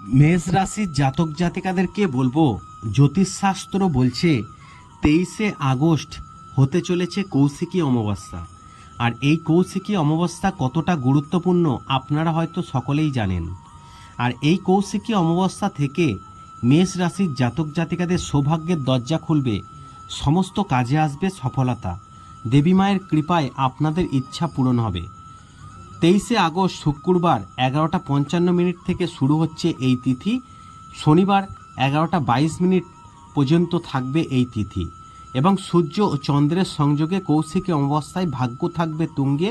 মেষ রাশির জাতক জাতিকাদেরকে বলব, জ্যোতিষশাস্ত্র বলছে, তেইশে আগস্ট হতে চলেছে কৌশিকী অমাবস্যা। আর এই কৌশিকী অমাবস্যা কতটা গুরুত্বপূর্ণ আপনারা হয়তো সকলেই জানেন। আর এই কৌশিকী অমাবস্যা থেকে মেষ রাশির জাতক জাতিকাদের সৌভাগ্যের দরজা খুলবে, সমস্ত কাজে আসবে সফলতা। দেবী মায়ের কৃপায় আপনাদের ইচ্ছা পূরণ হবে। তেইশে আগস্ট শুক্রবার এগারোটা পঞ্চান্ন মিনিট থেকে শুরু হচ্ছে এই তিথি। শনিবার এগারোটা বাইশ মিনিট পর্যন্ত থাকবে এই তিথি। এবং সূর্য ও চন্দ্রের সংযোগে কৌশিকী অমাবস্যায় ভাগ্য থাকবে তুঙ্গে,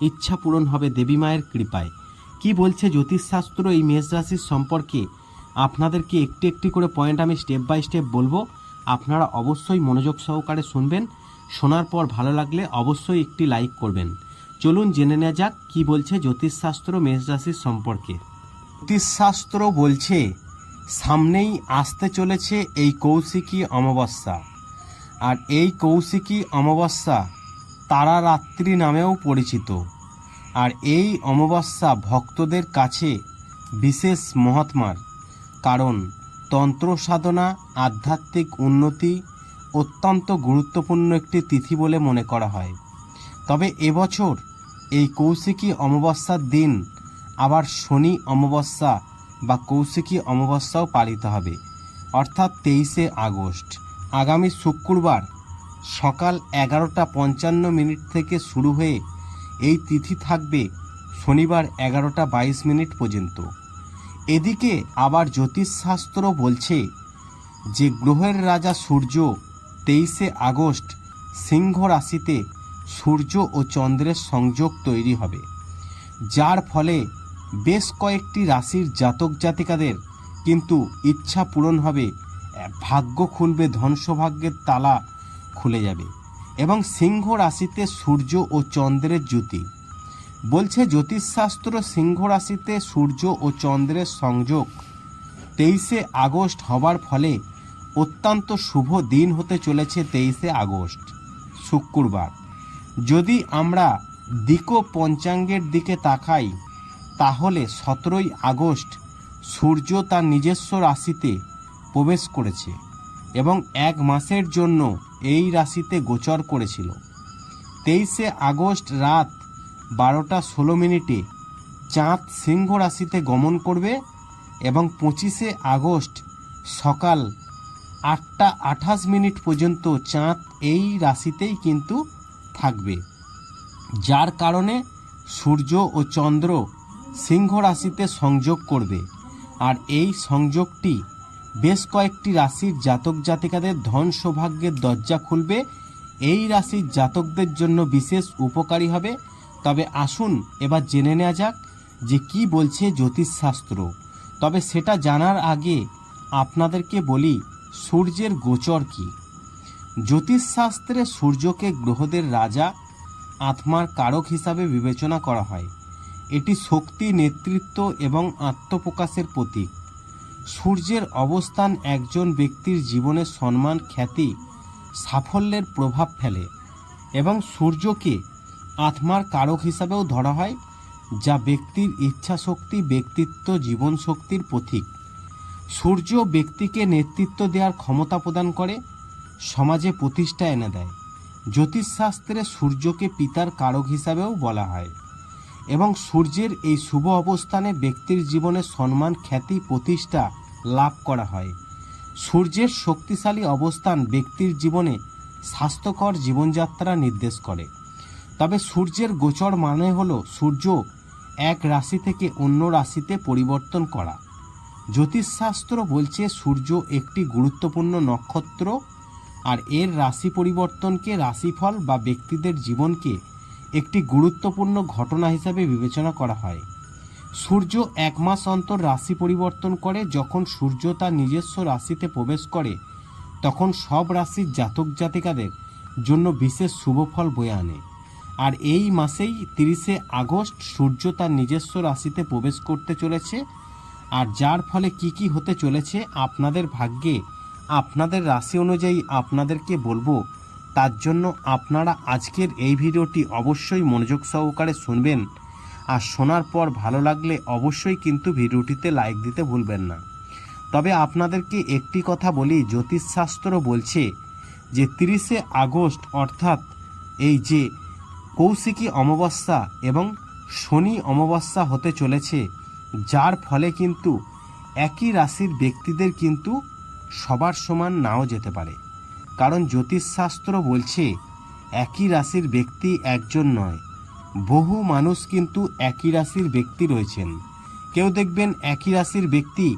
ইচ্ছা পূরণ হবে দেবী মায়ের কৃপায়। কি বলছে জ্যোতিষশাস্ত্র এই মেষ রাশির সম্পর্কে? আপনাদেরকে একটি একটি করে পয়েন্ট আমি স্টেপ বাই স্টেপ বলব। আপনারা অবশ্যই মনোযোগ সহকারে শুনবেন। শোনার পর ভালো লাগলে অবশ্যই একটি লাইক করবেন। চলুন জেনে নেওয়া যাক কি বলছে জ্যোতিষশাস্ত্র মেষ রাশির সম্পর্কে। জ্যোতিষশাস্ত্র বলছে, সামনেই আসতে চলেছে এই কৌশিকী অমাবস্যা। আর এই কৌশিকী অমাবস্যা তারা রাত্রি নামেও পরিচিত। আর এই অমাবস্যা ভক্তদের কাছে বিশেষ মহাত্মার। কারণ তন্ত্র সাধনা, আধ্যাত্মিক উন্নতি অত্যন্ত গুরুত্বপূর্ণ একটি তিথি বলে মনে করা হয়। তবে এবছর এই কৌশিকী অমাবস্যার দিন, আবার শনি অমাবস্যা বা কৌশিকী অমাবস্যাও পালিত হবে। অর্থাৎ তেইশে আগস্ট। আগামী শুক্রবার সকাল এগারোটা পঞ্চান্ন মিনিট থেকে শুরু হয়ে এই তিথি থাকবে শনিবার এগারোটা বাইশ মিনিট পর্যন্ত। এদিকে আবার জ্যোতিষশাস্ত্র বলছে যে, গ্রহের রাজা সূর্য তেইশে আগস্ট সিংহ রাশিতে সূর্য ও চন্দ্রের সংযোগ তৈরি হবে, যার ফলে বেশ কয়েকটি রাশির জাতক জাতিকাদের কিন্তু ইচ্ছা পূরণ হবে, ভাগ্য খুলবে ধন সৌভাগ্যের তালা খুলে যাবে এবং সিংহ রাশিতে সূর্য ও চন্দ্রের জ্যোতি। বলছে জ্যোতিষশাস্ত্র সিংহ রাশিতে সূর্য ও চন্দ্রের সংযোগ তেইশে আগস্ট হবার ফলে অত্যন্ত শুভ দিন হতে চলেছে তেইশে আগস্ট, শুক্রবার। যদি আমরা দিক পঞ্চাঙ্গের দিকে তাকাই, তাহলে সতেরোই আগস্ট সূর্য তার নিজস্ব রাশিতে প্রবেশ করেছে এবং এক মাসের জন্য এই রাশিতে গোচর করেছিল। তেইশে আগস্ট রাত বারোটা ষোলো মিনিটে চাঁদ সিংহ রাশিতে গমন করবে এবং পঁচিশে আগস্ট সকাল আটটা আঠাশ মিনিট পর্যন্ত চাঁদ এই রাশিতেই কিন্তু থাকবে। যার কারণে সূর্য ও চন্দ্র সিংহ রাশিতে সংযোগ করবে। আর এই সংযোগটি বেশ কয়েকটি রাশির জাতক জাতিকাদের ধন সৌভাগ্যের দরজা খুলবে। এই রাশির জাতকদের জন্য বিশেষ উপকারী হবে। তবে আসুন এবার জেনে নেওয়া যাক যে কি বলছে জ্যোতিষশাস্ত্র। তবে সেটা জানার আগে আপনাদেরকে বলি, সূর্যের গোচর কি? জ্যোতিষশাস্ত্রে সূর্যকে গ্রহদের রাজা, আত্মার কারক হিসাবে বিবেচনা করা হয়। এটি শক্তি, নেতৃত্ব এবং আত্মপ্রকাশের প্রতীক। সূর্যের অবস্থান একজন ব্যক্তির জীবনে সম্মান, খ্যাতি, সাফল্যের প্রভাব ফেলে এবং সূর্যকে আত্মার কারক হিসাবেও ধরা হয়, যা ব্যক্তির ইচ্ছা শক্তি ব্যক্তিত্ব জীবন শক্তির প্রতীক। সূর্য ব্যক্তিকে নেতৃত্ব দেওয়ার ক্ষমতা প্রদান করে সমাজে প্রতিষ্ঠা এনে দেয়। জ্যোতিষশাস্ত্রে সূর্যকে পিতার কারক হিসাবেও বলা হয় এবং সূর্যের এই শুভ অবস্থানে ব্যক্তির জীবনে সম্মান, খ্যাতি, প্রতিষ্ঠা লাভ করা হয়। সূর্যের শক্তিশালী অবস্থান ব্যক্তির জীবনে স্বাস্থ্যকর জীবনযাত্রা নির্দেশ করে। তবে সূর্যের গোচর মানে হলো সূর্য এক রাশি থেকে অন্য রাশিতে পরিবর্তন করা। জ্যোতিষশাস্ত্র বলছে সূর্য একটি গুরুত্বপূর্ণ নক্ষত্র আর এর রাশি পরিবর্তনকে রাশিফল বা ব্যক্তিদের জীবনকে একটি গুরুত্বপূর্ণ ঘটনা হিসাবে বিবেচনা করা হয়। সূর্য এক মাস অন্তর রাশি পরিবর্তন করে, যখন সূর্য তার নিজস্ব রাশিতে প্রবেশ করে, তখন সব রাশির জাতক জাতিকাদের জন্য বিশেষ শুভফল বয়ে আনে। আর এই মাসেই তিরিশে আগস্ট সূর্য তার নিজস্ব রাশিতে প্রবেশ করতে চলেছে। আর যার ফলে কি কি হতে চলেছে, আপনাদের ভাগ্যে আপনাদের রাশি অনুযায়ী আপনাদেরকে বলব, তার জন্য আপনারা আজকের এই ভিডিওটি অবশ্যই মনোযোগ সহকারে শুনবেন। আর শোনার পর ভালো লাগলে অবশ্যই কিন্তু ভিডিওটিতে লাইক দিতে ভুলবেন না। তবে আপনাদেরকে একটি কথা বলি, জ্যোতিষশাস্ত্র বলছে যে তিরিশে আগস্ট অর্থাৎ এই যে কৌশিকী অমাবস্যা এবং শনি অমাবস্যা হতে চলেছে, যার ফলে কিন্তু একই রাশির ব্যক্তিদের কিন্তু সবার সমান নাও যেতে পারে। কারণ জ্যোতিষশাস্ত্র বলছে, একই রাশির ব্যক্তি একজন নয়। বহু মানুষ কিন্তু একই রাশির ব্যক্তি রয়েছেন। কেউ দেখবেন একই রাশির ব্যক্তি,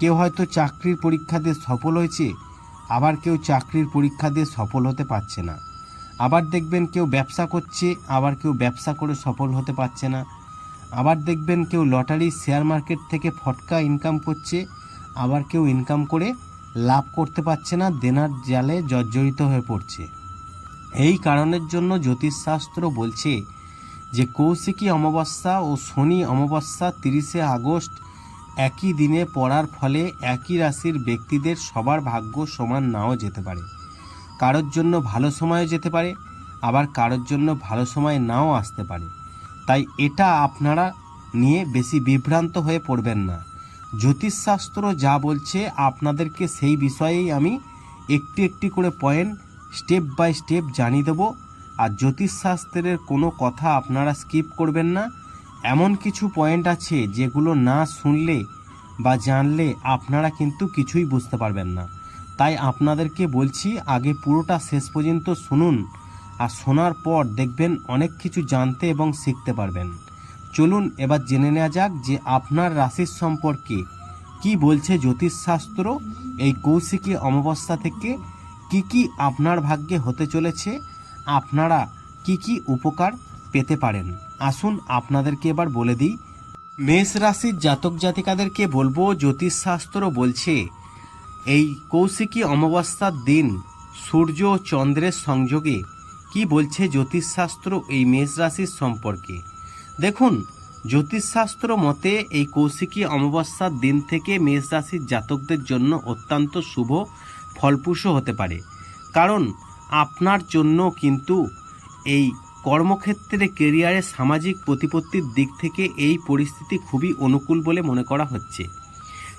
কেউ হয়তো চাকরির পরীক্ষা দিয়ে সফল হয়েছে, আবার কেউ চাকরির পরীক্ষা দিয়ে সফল হতে পারছে না। আবার দেখবেন কেউ ব্যবসা করছে, আবার কেউ ব্যবসা করে সফল হতে পারছে না। আবার দেখবেন কেউ লটারি শেয়ার মার্কেট থেকে ফটকা ইনকাম করছে, আবার কেউ ইনকাম করে লাভ করতে পারছে না, দেনার জালে জর্জরিত হয়ে পড়ছে। এই কারণের জন্য জ্যোতিষশাস্ত্র বলছে যে কৌশিকী অমাবস্যা ও শনি অমাবস্যা তিরিশে আগস্ট একই দিনে পড়ার ফলে একই রাশির ব্যক্তিদের সবার ভাগ্য সমান নাও যেতে পারে। কারোর জন্য ভালো সময়ও যেতে পারে, আবার কারোর জন্য ভালো সময় নাও আসতে পারে। তাই এটা আপনারা নিয়ে বেশি বিভ্রান্ত হয়ে পড়বেন না। জ্যোতিষশাস্ত্র যা বলছে, আপনাদেরকে সেই বিষয়েই আমি একটি একটি করে পয়েন্ট স্টেপ বাই স্টেপ জানিয়ে দেবো। আর জ্যোতিষশাস্ত্রের কোনো কথা আপনারা স্কিপ করবেন না। এমন কিছু পয়েন্ট আছে যেগুলো না শুনলে বা জানলে আপনারা কিন্তু কিছুই বুঝতে পারবেন না। তাই আপনাদেরকে বলছি, আগে পুরোটা শেষ পর্যন্ত শুনুন। আর শোনার পর দেখবেন অনেক কিছু জানতে এবং শিখতে পারবেন। চলুন এবার জেনে নেওয়া যাক যে আপনার রাশির সম্পর্কে কি বলছে জ্যোতিষশাস্ত্র, এই কৌশিকী অমাবস্যা থেকে কি কি আপনার ভাগ্যে হতে চলেছে, আপনারা কি কি উপকার পেতে পারেন। আসুন আপনাদেরকে এবার বলে দিই। মেষ রাশির জাতক জাতিকাদেরকে বলব, জ্যোতিষশাস্ত্র বলছে, এই কৌশিকী অমাবস্যার দিন সূর্য ও চন্দ্রের সংযোগে। কি বলছে জ্যোতিষশাস্ত্র এই মেষ রাশির সম্পর্কে? দেখুন, জ্যোতিষশাস্ত্র মতে এই কৌশিকী অমাবস্যার দিন থেকে মেষ রাশির জাতকদের জন্য অত্যন্ত শুভ ফলপ্রসূ হতে পারে। কারণ আপনার জন্য কিন্তু এই কর্মক্ষেত্রে কেরিয়ারে সামাজিক প্রতিপত্তির দিক থেকে এই পরিস্থিতি খুবই অনুকূল বলে মনে করা হচ্ছে।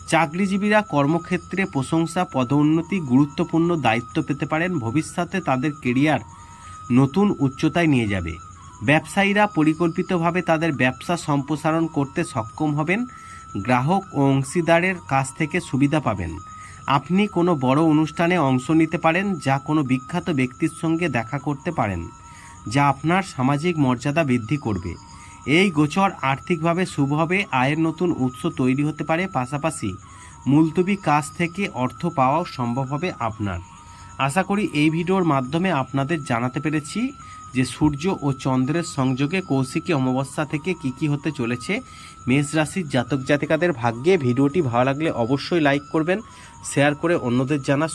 চাকরিজীবীরা কর্মক্ষেত্রে প্রশংসা, পদোন্নতি, গুরুত্বপূর্ণ দায়িত্ব পেতে পারেন। ভবিষ্যতে তাদের কেরিয়ার নতুন উচ্চতায় নিয়ে যাবে। ব্যবসায়ীরা পরিকল্পিতভাবে তাদের ব্যবসা সম্প্রসারণ করতে সক্ষম হবেন। গ্রাহক ও অংশীদারের কাছ থেকে সুবিধা পাবেন। আপনি কোনো বড় অনুষ্ঠানে অংশ নিতে পারেন যা কোনো বিখ্যাত ব্যক্তির সঙ্গে দেখা করতে পারেন, যা আপনার সামাজিক মর্যাদা বৃদ্ধি করবে। এই গোচর আর্থিকভাবে শুভ হবে, আয়ের নতুন উৎস তৈরি হতে পারে, পাশাপাশি মুলতবি কাজ থেকে অর্থ পাওয়াও সম্ভব হবে আপনার। আশা করি এই ভিডিওর মাধ্যমে আপনাদের জানাতে পেরেছি। যে সূর্য ও চন্দ্রের সংযোগে কৌশিকী অমাবস্যা থেকে কি কি হতে চলেছে, মেষ রাশির জাতক জাতিকাদের ভাগ্যে ভিডিওটি ভালো লাগলে অবশ্যই লাইক করবেন শেয়ার করে অন্যদের জানা